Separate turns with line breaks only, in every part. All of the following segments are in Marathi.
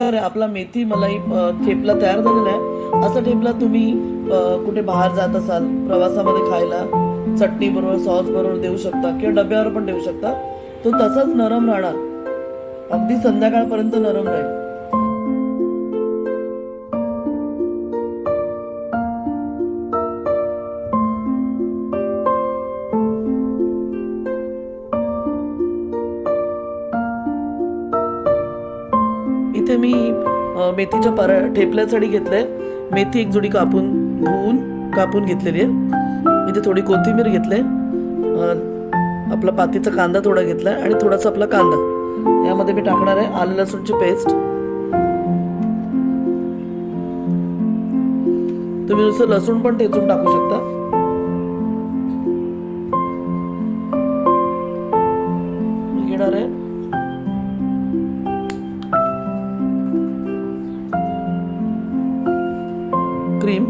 तर आपला मेथी मलाई ठेपला तयार झालेला आहे. असा ठेपला तुम्ही कुठे बाहेर जात असाल प्रवासामध्ये खायला चटणी बरोबर सॉस बरोबर देऊ शकता किंवा डब्यावर पण देऊ शकता तो तसाच नरम राहणार. अगदी संध्याकाळपर्यंत नरम राहील. मी मेथीच्या परा ठेपल्यासाठी घेतलंय. मेथी एक जुडी कापून धुवून कापून घेतलेली आहे. इथे थोडी कोथिंबीर घेतले आपला पातीचा कांदा थोडा घेतलाय आणि थोडासा आपला कांदा. यामध्ये मी टाकणार आहे आलं लसूणची पेस्ट. तुम्ही नुसतं लसूण पण ठेचून टाकू शकता. क्रीम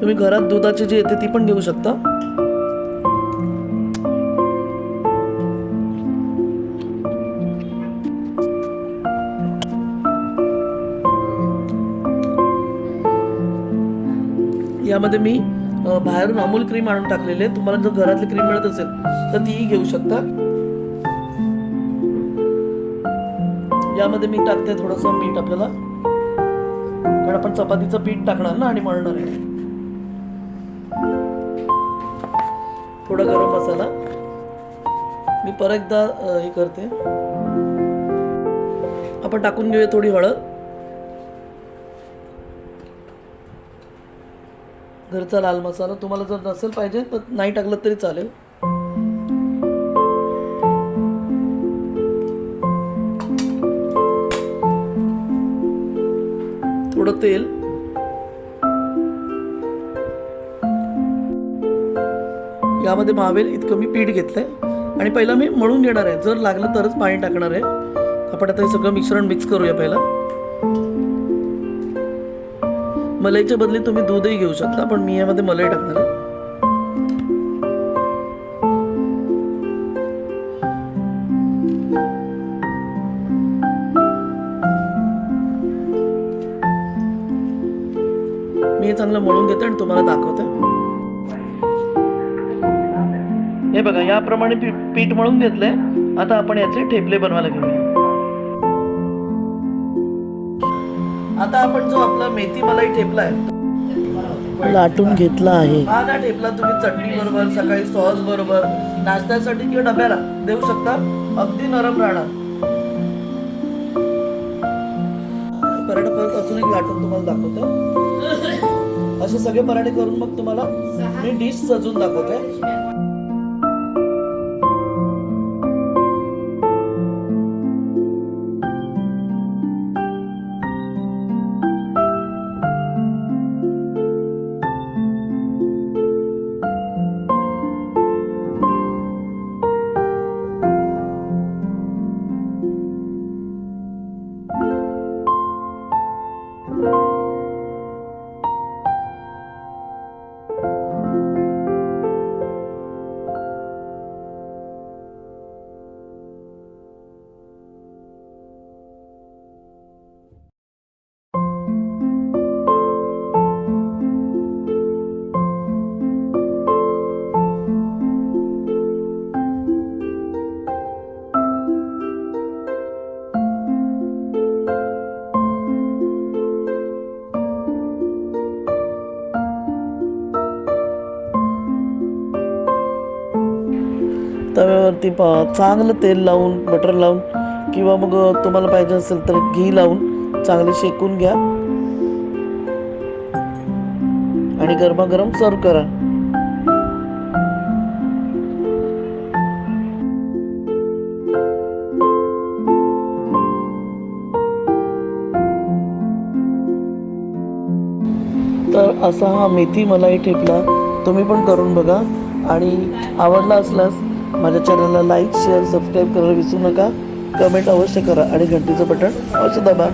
तुम्ही घरात दुधाची जी येते ती पण घेऊ शकता. यामध्ये मी बाहेरून अमूल क्रीम आणून टाकलेले तुम्हाला जर घरातली क्रीम मिळत असेल तर तीही घेऊ शकता. यामध्ये मी टाकते थोडस मीठ आपल्याला. कारण आपण चपातीचं पीठ टाकणार ना आणि मळणार आहे. थोडा गरम मसाला. मी परत एकदा हे करते. आपण टाकून घेऊया थोडी हळद. घरचा लाल मसाला तुम्हाला जर नसेल पाहिजे तर नाही टाकलं तरी चालेल. थोडं तेल यामध्ये मावेल इतकं मी पीठ घेतलंय आणि पहिला मी मळून घेणार आहे जर लागलं तरच पाणी टाकणार आहे आपण आता हे सगळं मिश्रण मिक्स करूया पहिला मलाईच्या बदली तुम्ही दूधही घेऊ शकता पण मी यामध्ये मलाई टाकणार आहे हे चांगलं मळून घेते आणि तुम्हाला दाखवते हे बघा याप्रमाणे पीठ मळून घेतलंय. आता आपण याचे ठेपले बनवायला घेऊया. आता आपण जो आपला मेथी मलाई ठेपला आहे लाटून घेतला आहे. हा ना ठेपला तुम्ही चटणी बरोबर सकाळी सॉस बरोबर नाश्त्यासाठी किंवा डब्याला देऊ शकता. अगदी नरम राहणार. पराठा परत अजून एक लाटून तुम्हाला दाखवतो. असे सगळे पराठे करून मग तुम्हाला मी डिश सजून दाखवते तव्यावरती प- चांगलं तेल लावून बटर लावून किंवा मग तुम्हाला पाहिजे असेल तर घी लावून चांगले शेकून घ्या. आणि गरमागरम सर्व करा. तर असा हा मेथी मलाई ठेपला. तुम्ही पण करून बघा. आणि आवडला असल्यास माझ्या चॅनलला लाईक शेअर सबस्क्राईब करायला विसरू नका. कमेंट अवश्य करा आणि घंटीचं बटन अवश्य दाबा.